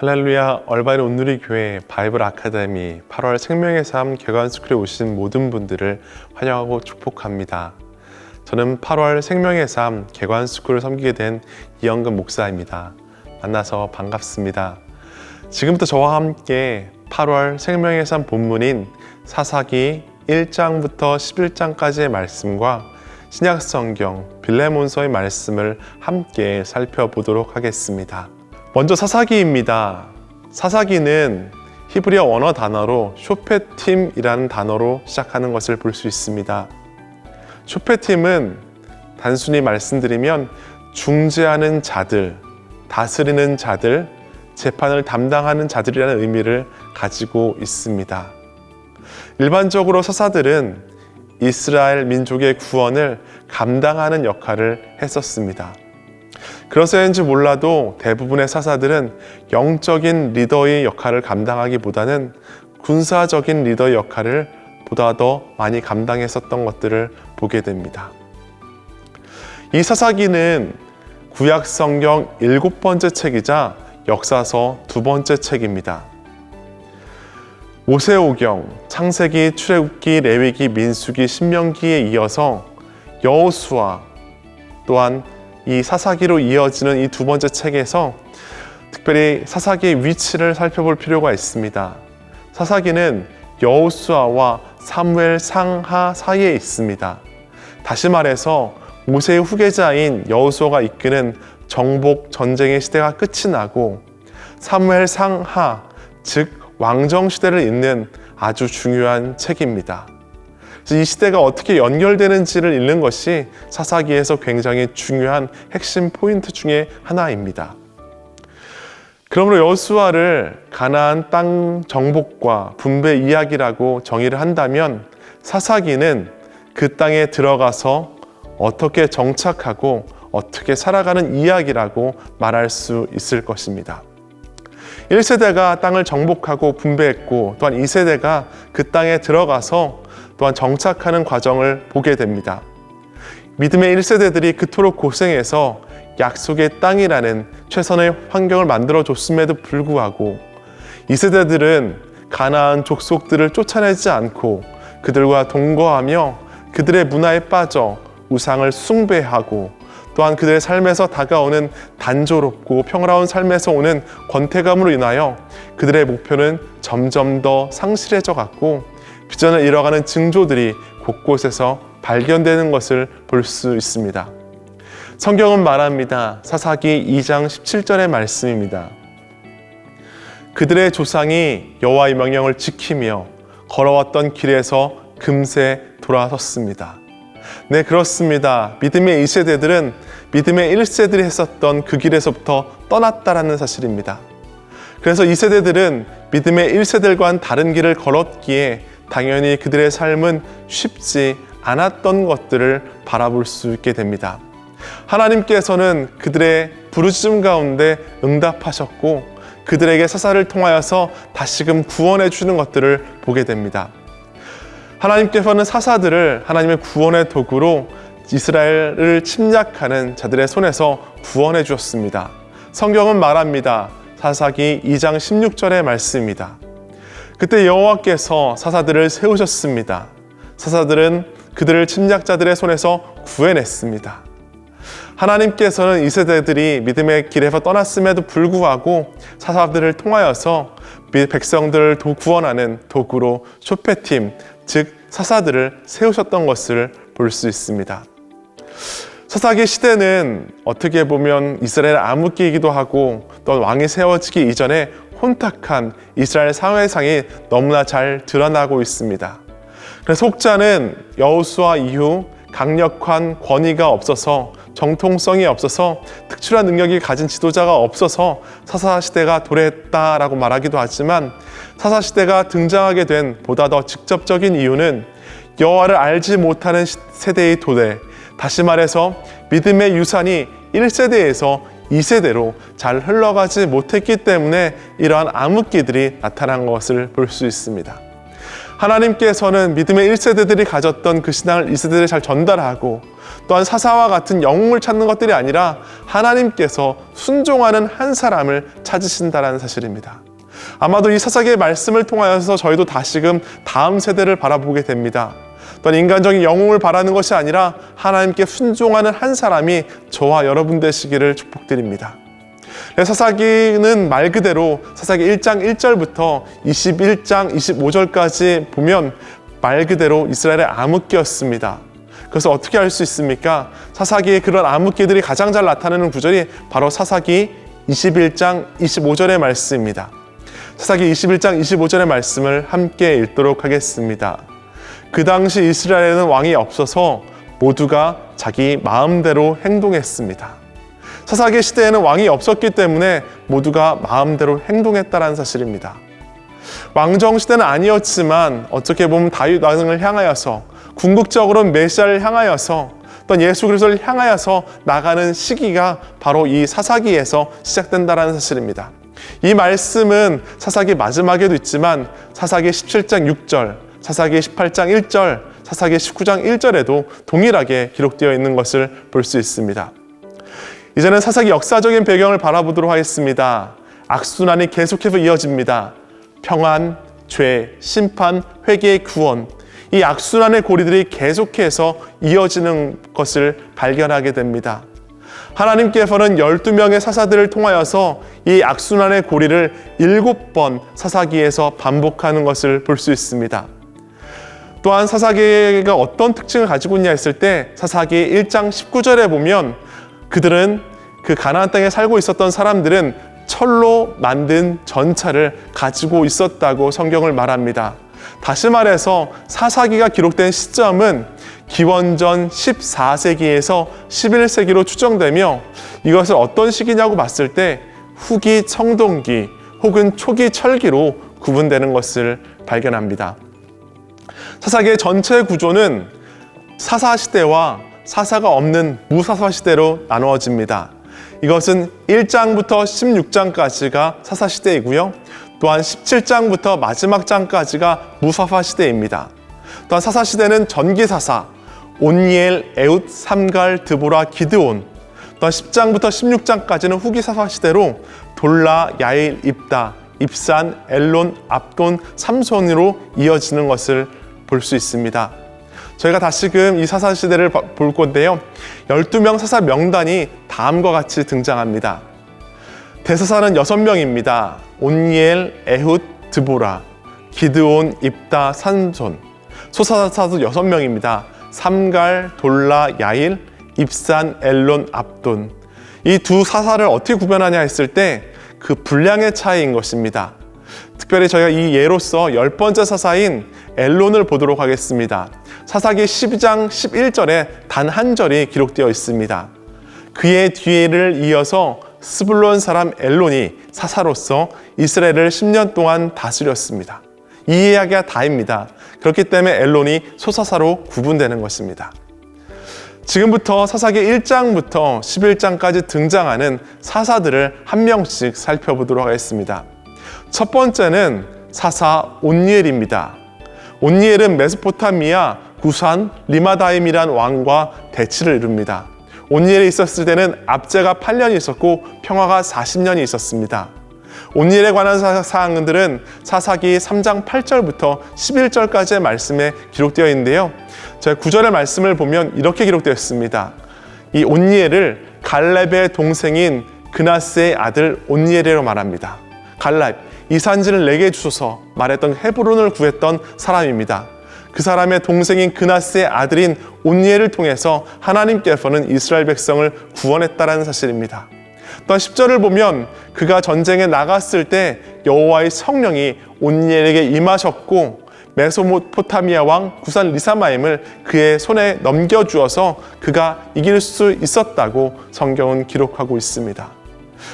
할렐루야 얼바인 온누리 교회 바이블 아카데미 8월 생명의 삶 개관 스쿨에 오신 모든 분들을 환영하고 축복합니다. 저는 8월 생명의 삶 개관 스쿨을 섬기게 된 이영근 목사입니다. 만나서 반갑습니다. 지금부터 저와 함께 8월 생명의 삶 본문인 사사기 1장부터 11장까지의 말씀과 신약 성경 빌레몬서의 말씀을 함께 살펴보도록 하겠습니다. 먼저 사사기입니다. 사사기는 히브리어 원어 단어로 쇼페팀이라는 단어로 시작하는 것을 볼 수 있습니다. 쇼페팀은 단순히 말씀드리면 중재하는 자들, 다스리는 자들, 재판을 담당하는 자들이라는 의미를 가지고 있습니다. 일반적으로 사사들은 이스라엘 민족의 구원을 감당하는 역할을 했었습니다. 그래서인지 몰라도 대부분의 사사들은 영적인 리더의 역할을 감당하기보다는 군사적인 리더의 역할을 보다 더 많이 감당했었던 것들을 보게 됩니다. 이 사사기는 구약 성경 일곱 번째 책이자 역사서 두 번째 책입니다. 모세오경, 창세기, 출애굽기, 레위기, 민수기, 신명기에 이어서 여호수아 또한 이 사사기로 이어지는 이 두 번째 책에서 특별히 사사기의 위치를 살펴볼 필요가 있습니다. 사사기는 여호수아와 사무엘 상하 사이에 있습니다. 다시 말해서 모세의 후계자인 여호수아가 이끄는 정복 전쟁의 시대가 끝이 나고 사무엘 상하 즉 왕정 시대를 잇는 아주 중요한 책입니다. 이 시대가 어떻게 연결되는지를 읽는 것이 사사기에서 굉장히 중요한 핵심 포인트 중에 하나입니다. 그러므로 여수아를 가나안 땅 정복과 분배 이야기라고 정의를 한다면 사사기는 그 땅에 들어가서 어떻게 정착하고 어떻게 살아가는 이야기라고 말할 수 있을 것입니다. 1세대가 땅을 정복하고 분배했고 또한 2세대가 그 땅에 들어가서 또한 정착하는 과정을 보게 됩니다. 믿음의 1세대들이 그토록 고생해서 약속의 땅이라는 최선의 환경을 만들어 줬음에도 불구하고 2세대들은 가나안 족속들을 쫓아내지 않고 그들과 동거하며 그들의 문화에 빠져 우상을 숭배하고 또한 그들의 삶에서 다가오는 단조롭고 평화로운 삶에서 오는 권태감으로 인하여 그들의 목표는 점점 더 상실해져 갔고 비전을 잃어가는 징조들이 곳곳에서 발견되는 것을 볼 수 있습니다. 성경은 말합니다. 사사기 2장 17절의 말씀입니다. 그들의 조상이 여호와의 명령을 지키며 걸어왔던 길에서 금세 돌아섰습니다. 네, 그렇습니다. 믿음의 2세대들은 믿음의 1세들이 했었던 그 길에서부터 떠났다라는 사실입니다. 그래서 2세대들은 믿음의 1세들과는 다른 길을 걸었기에 당연히 그들의 삶은 쉽지 않았던 것들을 바라볼 수 있게 됩니다. 하나님께서는 그들의 부르짖음 가운데 응답하셨고 그들에게 사사를 통하여서 다시금 구원해 주는 것들을 보게 됩니다. 하나님께서는 사사들을 하나님의 구원의 도구로 이스라엘을 침략하는 자들의 손에서 구원해 주었습니다. 성경은 말합니다. 사사기 2장 16절의 말씀입니다. 그때 여호와께서 사사들을 세우셨습니다. 사사들은 그들을 침략자들의 손에서 구해냈습니다. 하나님께서는 이 세대들이 믿음의 길에서 떠났음에도 불구하고 사사들을 통하여서 백성들을 구원하는 도구로 쇼페팀, 즉 사사들을 세우셨던 것을 볼 수 있습니다. 사사기 시대는 어떻게 보면 이스라엘 암흑기이기도 하고 또 왕이 세워지기 이전에 혼탁한 이스라엘 사회상이 너무나 잘 드러나고 있습니다. 그래서 속자는 여호수아 이후 강력한 권위가 없어서 정통성이 없어서 특출한 능력이 가진 지도자가 없어서 사사 시대가 도래했다라고 말하기도 하지만 사사 시대가 등장하게 된 보다 더 직접적인 이유는 여호와를 알지 못하는 세대의 도래, 다시 말해서 믿음의 유산이 1세대에서 2세대로 잘 흘러가지 못했기 때문에 이러한 암흑기들이 나타난 것을 볼 수 있습니다. 하나님께서는 믿음의 1세대들이 가졌던 그 신앙을 2세대들에 잘 전달하고 또한 사사와 같은 영웅을 찾는 것들이 아니라 하나님께서 순종하는 한 사람을 찾으신다라는 사실입니다. 아마도 이 사사기의 말씀을 통하여서 저희도 다시금 다음 세대를 바라보게 됩니다. 또한 인간적인 영웅을 바라는 것이 아니라 하나님께 순종하는 한 사람이 저와 여러분 되시기를 축복드립니다. 네, 사사기는 말 그대로 사사기 1장 1절부터 21장 25절까지 보면 말 그대로 이스라엘의 암흑기였습니다. 그래서 어떻게 알 수 있습니까? 사사기의 그런 암흑기들이 가장 잘 나타나는 구절이 바로 사사기 21장 25절의 말씀입니다. 사사기 21장 25절의 말씀을 함께 읽도록 하겠습니다. 그 당시 이스라엘에는 왕이 없어서 모두가 자기 마음대로 행동했습니다. 사사기 시대에는 왕이 없었기 때문에 모두가 마음대로 행동했다는 사실입니다. 왕정 시대는 아니었지만 어떻게 보면 다윗 왕을 향하여서 궁극적으로는 메시아를 향하여서 또 예수 그리스도를 향하여서 나가는 시기가 바로 이 사사기에서 시작된다는 사실입니다. 이 말씀은 사사기 마지막에도 있지만 사사기 17장 6절, 사사기 18장 1절, 사사기 19장 1절에도 동일하게 기록되어 있는 것을 볼 수 있습니다. 이제는 사사기 역사적인 배경을 바라보도록 하겠습니다. 악순환이 계속해서 이어집니다. 평안, 죄, 심판, 회개의 구원. 이 악순환의 고리들이 계속해서 이어지는 것을 발견하게 됩니다. 하나님께서는 12명의 사사들을 통하여서 이 악순환의 고리를 일곱 번 사사기에서 반복하는 것을 볼 수 있습니다. 또한 사사기가 어떤 특징을 가지고 있냐 했을 때 사사기 1장 19절에 보면 그들은 그 가나안 땅에 살고 있었던 사람들은 철로 만든 전차를 가지고 있었다고 성경을 말합니다. 다시 말해서 사사기가 기록된 시점은 기원전 14세기에서 11세기로 추정되며 이것을 어떤 시기냐고 봤을 때 후기 청동기 혹은 초기 철기로 구분되는 것을 발견합니다. 사사기의 전체 구조는 사사 시대와 사사가 없는 무사사 시대로 나누어집니다. 이것은 1장부터 16장까지가 사사 시대이고요. 또한 17장부터 마지막 장까지가 무사사 시대입니다. 또한 사사 시대는 전기사사, 온니엘, 에웃, 삼갈, 드보라, 기드온. 또한 10장부터 16장까지는 후기사사 시대로 돌라, 야일, 입다, 입산, 엘론, 압돈, 삼손으로 이어지는 것을 볼 수 있습니다. 저희가 다시금 이 사사 시대를 볼 건데요. 12명 사사 명단이 다음과 같이 등장합니다. 대사사는 6명입니다. 온니엘, 에훗, 드보라, 기드온, 입다, 산손. 소사사도 6명입니다. 삼갈, 돌라, 야일, 입산, 엘론, 압돈. 이 두 사사를 어떻게 구별하냐 했을 때 그 분량의 차이인 것입니다. 특별히 저희가 이 예로서 열 번째 사사인 엘론을 보도록 하겠습니다. 사사기 12장 11절에 단 한 절이 기록되어 있습니다. 그의 뒤를 이어서 스불론 사람 엘론이 사사로서 이스라엘을 10년 동안 다스렸습니다. 이 이야기가 다입니다. 그렇기 때문에 엘론이 소사사로 구분되는 것입니다. 지금부터 사사기 1장부터 11장까지 등장하는 사사들을 한 명씩 살펴보도록 하겠습니다. 첫 번째는 사사 온니엘입니다. 온니엘은 메소포타미아 구산 리마다임이란 왕과 대치를 이룹니다. 온니엘이 있었을 때는 압제가 8년이 있었고 평화가 40년이 있었습니다. 온니엘에 관한 사항들은 사사기 3장 8절부터 11절까지의 말씀에 기록되어 있는데요. 제가 9절의 말씀을 보면 이렇게 기록되어 있습니다. 이 온니엘을 갈렙의 동생인 그나스의 아들 온니엘이라고 말합니다. 갈렙, 이 산지를 내게 주소서 말했던 헤브론을 구했던 사람입니다. 그 사람의 동생인 그나스의 아들인 온니엘을 통해서 하나님께서는 이스라엘 백성을 구원했다라는 사실입니다. 또한 10절을 보면 그가 전쟁에 나갔을 때 여호와의 성령이 온니엘에게 임하셨고 메소포타미아 왕 구산 리사마임을 그의 손에 넘겨주어서 그가 이길 수 있었다고 성경은 기록하고 있습니다.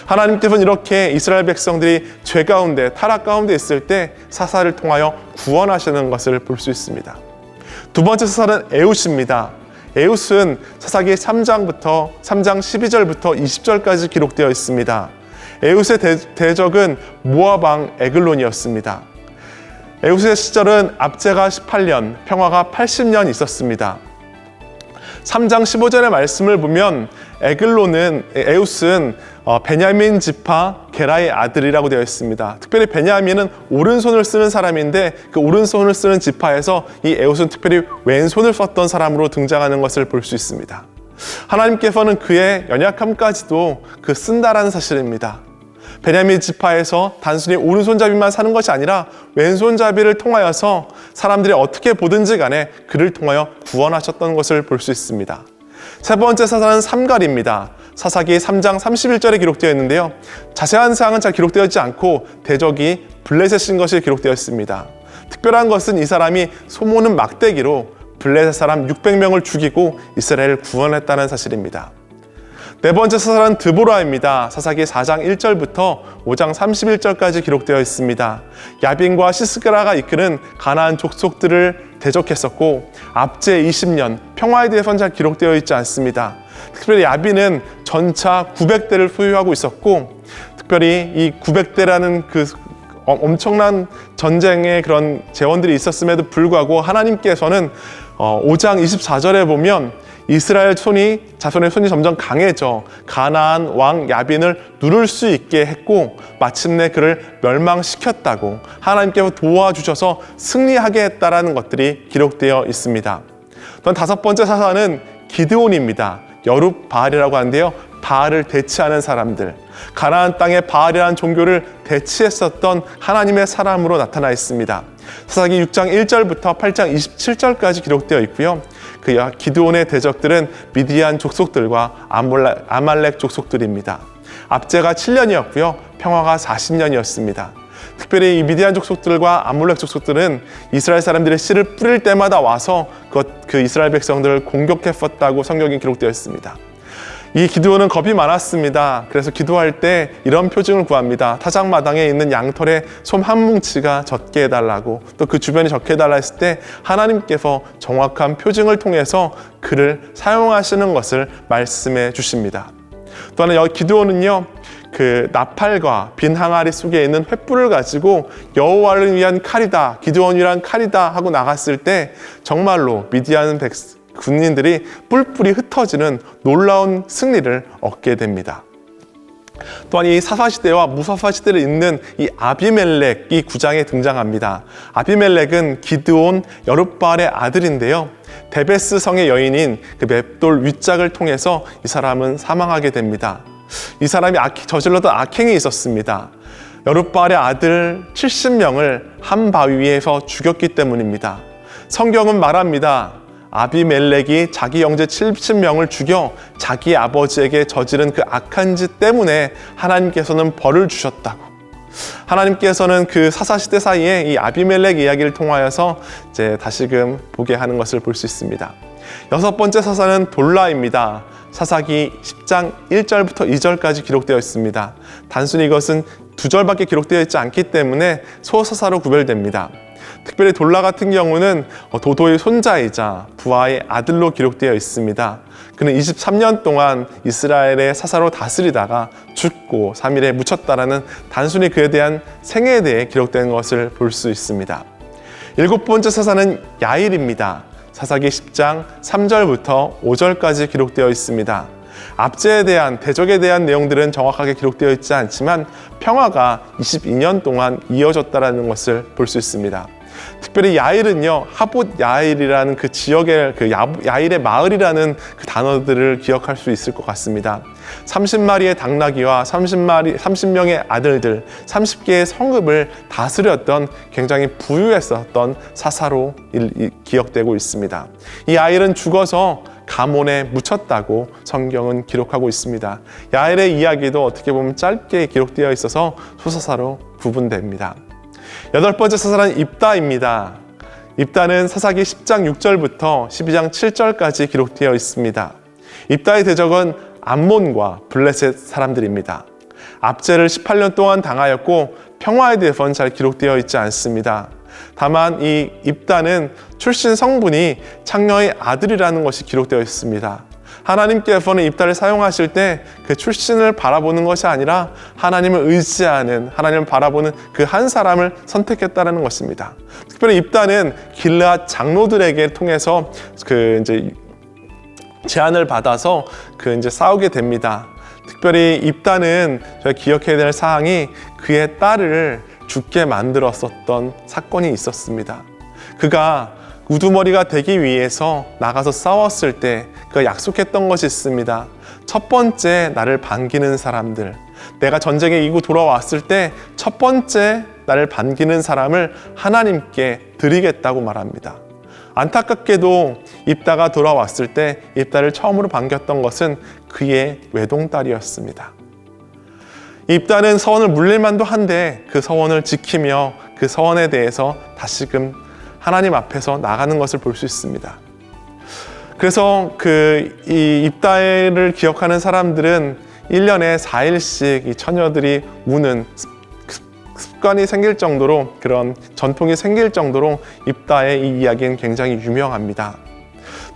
하나님께서는 이렇게 이스라엘 백성들이 죄 가운데 타락 가운데 있을 때 사사를 통하여 구원하시는 것을 볼 수 있습니다. 두 번째 사사는 에웃입니다. 에웃은 사사기 3장부터 3장 12절부터 20절까지 기록되어 있습니다. 에웃의 대, 적은 모아방 에글론이었습니다. 에우스의 시절은 압제가 18년, 평화가 80년 있었습니다. 3장 15절의 말씀을 보면 에글로는 에우스는 어, 베냐민 지파 게라의 아들이라고 되어 있습니다. 특별히 베냐민은 오른손을 쓰는 사람인데 그 오른손을 쓰는 지파에서 이 에우스는 특별히 왼손을 썼던 사람으로 등장하는 것을 볼 수 있습니다. 하나님께서는 그의 연약함까지도 그 쓴다라는 사실입니다. 베냐민 지파에서 단순히 오른손잡이만 사는 것이 아니라 왼손잡이를 통하여서 사람들이 어떻게 보든지 간에 그를 통하여 구원하셨던 것을 볼 수 있습니다. 세 번째 사사는 삼갈입니다. 사사기 3장 31절에 기록되어 있는데요. 자세한 사항은 잘 기록되어 있지 않고 대적이 블레셋인 것이 기록되어 있습니다. 특별한 것은 이 사람이 소모는 막대기로 블레셋 사람 600명을 죽이고 이스라엘을 구원했다는 사실입니다. 네 번째 사사는 드보라입니다. 사사기 4장 1절부터 5장 31절까지 기록되어 있습니다. 야빈과 시스그라가 이끄는 가나안 족속들을 대적했었고 압제 20년 평화에 대해서는 잘 기록되어 있지 않습니다. 특별히 야빈은 전차 900대를 소유하고 있었고 특별히 이 900대라는 그 어, 엄청난 전쟁의 그런 재원들이 있었음에도 불구하고 하나님께서는 5장 24절에 보면 이스라엘 손이 자손의 손이 점점 강해져 가나안 왕 야빈을 누를 수 있게 했고 마침내 그를 멸망시켰다고 하나님께서 도와주셔서 승리하게 했다라는 것들이 기록되어 있습니다. 또 다섯 번째 사사는 기드온입니다. 여룹 바알이라고 하는데요. 바알을 대치하는 사람들. 가나안 땅에 바알이라는 종교를 대치했었던 하나님의 사람으로 나타나 있습니다. 사사기 6장 1절부터 8장 27절까지 기록되어 있고요. 그 기드온의 대적들은 미디안 족속들과 아말렉 족속들입니다. 압제가 7년이었고요. 평화가 40년이었습니다. 특별히 이 미디안 족속들과 아몰렉 족속들은 이스라엘 사람들의 씨를 뿌릴 때마다 와서 그, 그 이스라엘 백성들을 공격했었다고 성경에 기록되어 있습니다. 이 기도원은 겁이 많았습니다. 그래서 기도할 때 이런 표징을 구합니다. 타작마당에 있는 양털에 솜 한 뭉치가 젖게 해달라고 또 그 주변에 적게 해달라 했을 때 하나님께서 정확한 표징을 통해서 그를 사용하시는 것을 말씀해 주십니다. 또 하나 여기 기도원은요. 그 나팔과 빈 항아리 속에 있는 횃불을 가지고 여호와를 위한 칼이다, 기도원이란 칼이다 하고 나갔을 때 정말로 미디안 백 군인들이 뿔뿔이 흩어지는 놀라운 승리를 얻게 됩니다. 또한 이 사사 시대와 무사사 시대를 잇는 이 아비멜렉이 구장에 등장합니다. 아비멜렉은 기드온 여룻발의 아들인데요. 데베스 성의 여인인 그 맵돌 윗짝을 통해서 이 사람은 사망하게 됩니다. 이 사람이 저질렀던 악행이 있었습니다. 여룻발의 아들 70명을 한 바위 위에서 죽였기 때문입니다. 성경은 말합니다. 아비멜렉이 자기 형제 70명을 죽여 자기 아버지에게 저지른 그 악한 짓 때문에 하나님께서는 벌을 주셨다고. 하나님께서는 그 사사시대 사이에 이 아비멜렉 이야기를 통하여서 이제 다시금 보게 하는 것을 볼 수 있습니다. 여섯 번째 사사는 돌라입니다. 사사기 10장 1절부터 2절까지 기록되어 있습니다. 단순히 이것은 두 절밖에 기록되어 있지 않기 때문에 소서사로 구별됩니다. 특별히 돌라 같은 경우는 어, 도도의 손자이자 부하의 아들로 기록되어 있습니다. 그는 23년 동안 이스라엘의 사사로 다스리다가 죽고 3일에 묻혔다라는 단순히 그에 대한 생애에 대해 기록된 것을 볼 수 있습니다. 일곱 번째 사사는 야일입니다. 사사기 10장 3절부터 5절까지 기록되어 있습니다. 압제에 대한 대적에 대한 내용들은 정확하게 기록되어 있지 않지만 평화가 22년 동안 이어졌다라는 것을 볼 수 있습니다. 특별히 야일은요 하봇 야일이라는 그 지역의 그 야, 야일의 마을이라는 그 단어들을 기억할 수 있을 것 같습니다. 30마리의 당나귀와 30마리 30명의 아들들, 30개의 성읍을 다스렸던 굉장히 부유했었던 사사로 기억되고 있습니다. 이 아일은 죽어서 가몬에 묻혔다고 성경은 기록하고 있습니다. 야일의 이야기도 어떻게 보면 짧게 기록되어 있어서 소사사로 구분됩니다. 여덟 번째 사사는 입다입니다. 입다는 사사기 10장 6절부터 12장 7절까지 기록되어 있습니다. 입다의 대적은 암몬과 블레셋 사람들입니다. 압제를 18년 동안 당하였고 평화에 대해서는 잘 기록되어 있지 않습니다. 다만 이 입다는 출신 성분이 창녀의 아들이라는 것이 기록되어 있습니다. 하나님께서는 입다를 사용하실 때 그 출신을 바라보는 것이 아니라 하나님을 의지하는 하나님을 바라보는 그 한 사람을 선택했다는 것입니다. 특별히 입다는 길라 장로들에게 통해서 그 이제 제안을 받아서 그 이제 싸우게 됩니다. 특별히 입다는 저희가 기억해야 될 사항이 그의 딸을 죽게 만들었었던 사건이 있었습니다. 그가 우두머리가 되기 위해서 나가서 싸웠을 때 그가 약속했던 것이 있습니다. 첫 번째 나를 반기는 사람들. 내가 전쟁에 이고 돌아왔을 때 첫 번째 나를 반기는 사람을 하나님께 드리겠다고 말합니다. 안타깝게도 입다가 돌아왔을 때 입다를 처음으로 반겼던 것은 그의 외동딸이었습니다. 입다는 서원을 물릴 만도 한데 그 서원을 지키며 그 서원에 대해서 다시금 하나님 앞에서 나가는 것을 볼 수 있습니다. 그래서 그 이 입다를 기억하는 사람들은 1년에 4일씩 이 처녀들이 우는 습관이 생길 정도로 그런 전통이 생길 정도로 입다의 이 이야기는 굉장히 유명합니다.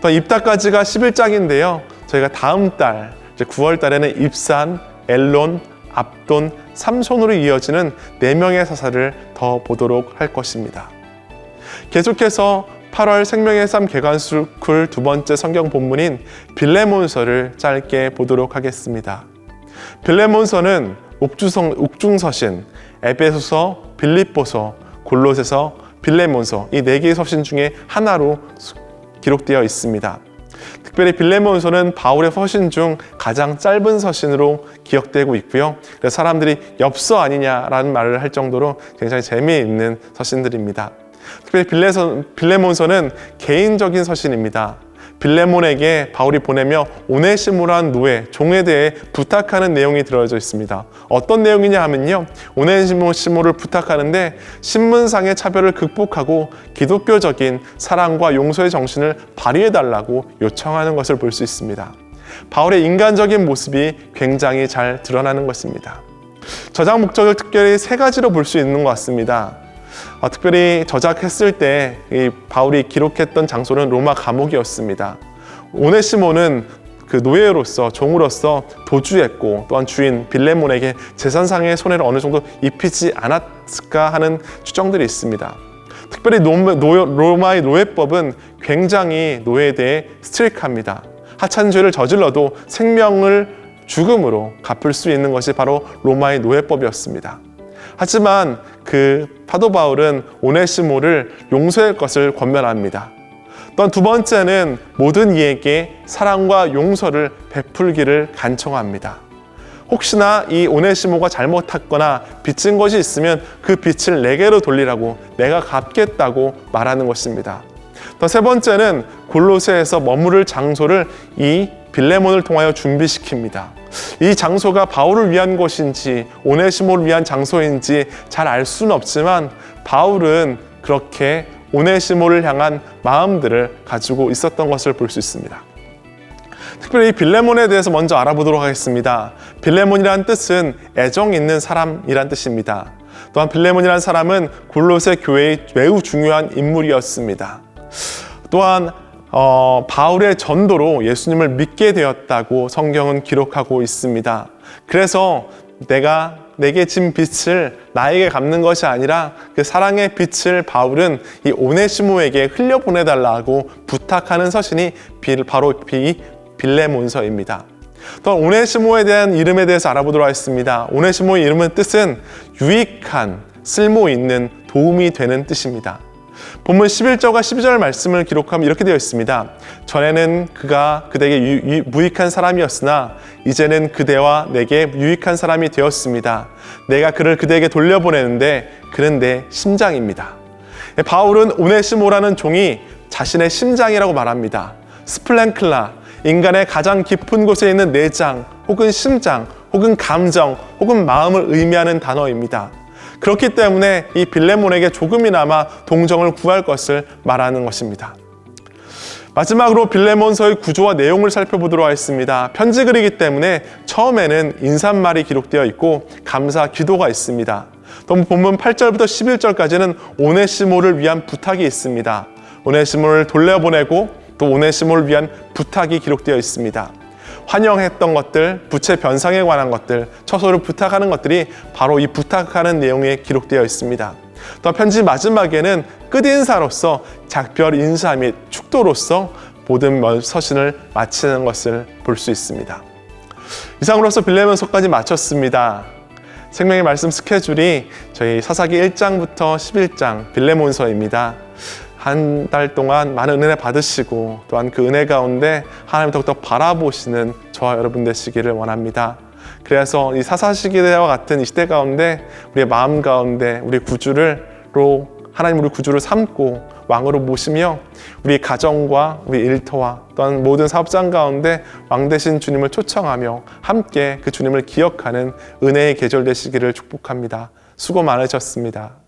또 입다까지가 11장인데요. 저희가 다음 달 이제 9월 달에는 입산, 엘론, 압돈, 삼손으로 이어지는 네 명의 사사를 더 보도록 할 것입니다. 계속해서 8월 생명의 삶 개관스쿨 두 번째 성경 본문인 빌레몬서를 짧게 보도록 하겠습니다. 빌레몬서는 옥주성, 옥중서신, 에베소서, 빌립보서, 골로새서, 빌레몬서 이 네 개의 서신 중에 하나로 기록되어 있습니다. 특별히 빌레몬서는 바울의 서신 중 가장 짧은 서신으로 기억되고 있고요. 그래서 사람들이 엽서 아니냐라는 말을 할 정도로 굉장히 재미있는 서신들입니다. 특별히 빌레서, 빌레몬서는 개인적인 서신입니다. 빌레몬에게 바울이 보내며 오네시모란 노예, 종에 대해 부탁하는 내용이 들어져 있습니다. 어떤 내용이냐 하면요. 오네시모를 부탁하는데 신문상의 차별을 극복하고 기독교적인 사랑과 용서의 정신을 발휘해달라고 요청하는 것을 볼 수 있습니다. 바울의 인간적인 모습이 굉장히 잘 드러나는 것입니다. 저장 목적을 특별히 세 가지로 볼 수 있는 것 같습니다. 어, 특별히 저작했을 때 바울이 기록했던 장소는 로마 감옥이었습니다. 오네시모는 그 노예로서 종으로서 도주했고 또한 주인 빌레몬에게 재산상의 손해를 어느 정도 입히지 않았을까 하는 추정들이 있습니다. 특별히 로마의 노예법은 굉장히 노예에 대해 스트릭합니다. 하찮은 죄를 저질러도 생명을 죽음으로 갚을 수 있는 것이 바로 로마의 노예법이었습니다. 하지만 그 파도 바울은 오네시모를 용서할 것을 권면합니다. 또한 두 번째는 모든 이에게 사랑과 용서를 베풀기를 간청합니다. 혹시나 이 오네시모가 잘못했거나 빚진 것이 있으면 그 빚을 내게로 돌리라고 내가 갚겠다고 말하는 것입니다. 더세 번째는 골로새에서 머무를 장소를 이 빌레몬을 통하여 준비시킵니다. 이 장소가 바울을 위한 곳인지 오네시모를 위한 장소인지 잘 알 수는 없지만 바울은 그렇게 오네시모를 향한 마음들을 가지고 있었던 것을 볼 수 있습니다. 특별히 빌레몬에 대해서 먼저 알아보도록 하겠습니다. 빌레몬이란 뜻은 애정 있는 사람이란 뜻입니다. 또한 빌레몬이란 사람은 골로새 교회의 매우 중요한 인물이었습니다. 또한 어, 바울의 전도로 예수님을 믿게 되었다고 성경은 기록하고 있습니다. 그래서 내가 내게 진 빛을 나에게 갚는 것이 아니라 그 사랑의 빛을 바울은 이 오네시모에게 흘려보내달라고 부탁하는 서신이 바로 비 빌레몬서입니다. 또 오네시모에 대한 이름에 대해서 알아보도록 하겠습니다. 오네시모의 이름의 뜻은 유익한, 쓸모 있는, 도움이 되는 뜻입니다. 본문 11절과 12절 말씀을 기록하면 이렇게 되어 있습니다. 전에는 그가 그대에게 유, 유, 무익한 사람이었으나 이제는 그대와 내게 유익한 사람이 되었습니다. 내가 그를 그대에게 돌려보내는데 그는 내 심장입니다. 바울은 오네시모라는 종이 자신의 심장이라고 말합니다. 스플랭클라, 인간의 가장 깊은 곳에 있는 내장, 혹은 심장, 혹은 감정, 혹은 마음을 의미하는 단어입니다. 그렇기 때문에 이 빌레몬에게 조금이나마 동정을 구할 것을 말하는 것입니다. 마지막으로 빌레몬서의 구조와 내용을 살펴보도록 하겠습니다. 편지 글이기 때문에 처음에는 인사말이 기록되어 있고 감사 기도가 있습니다. 또 본문 8절부터 11절까지는 오네시모를 위한 부탁이 있습니다. 오네시모를 돌려보내고 또 오네시모를 위한 부탁이 기록되어 있습니다. 환영했던 것들, 부채 변상에 관한 것들, 처소를 부탁하는 것들이 바로 이 부탁하는 내용에 기록되어 있습니다. 또 편지 마지막에는 끝인사로서 작별 인사 및 축도로서 모든 면- 서신을 마치는 것을 볼 수 있습니다. 이상으로서 빌레몬서까지 마쳤습니다. 생명의 말씀 스케줄이 저희 사사기 1장부터 11장 빌레몬서입니다. 한 달 동안 많은 은혜 받으시고 또한 그 은혜 가운데 하나님 더욱더 바라보시는 저와 여러분 되시기를 원합니다. 그래서 이 사사시기대와 같은 이 시대 가운데 우리의 마음 가운데 우리 구주를로 하나님 우리 구주를 삼고 왕으로 모시며 우리 가정과 우리 일터와 또한 모든 사업장 가운데 왕 대신 주님을 초청하며 함께 그 주님을 기억하는 은혜의 계절 되시기를 축복합니다. 수고 많으셨습니다.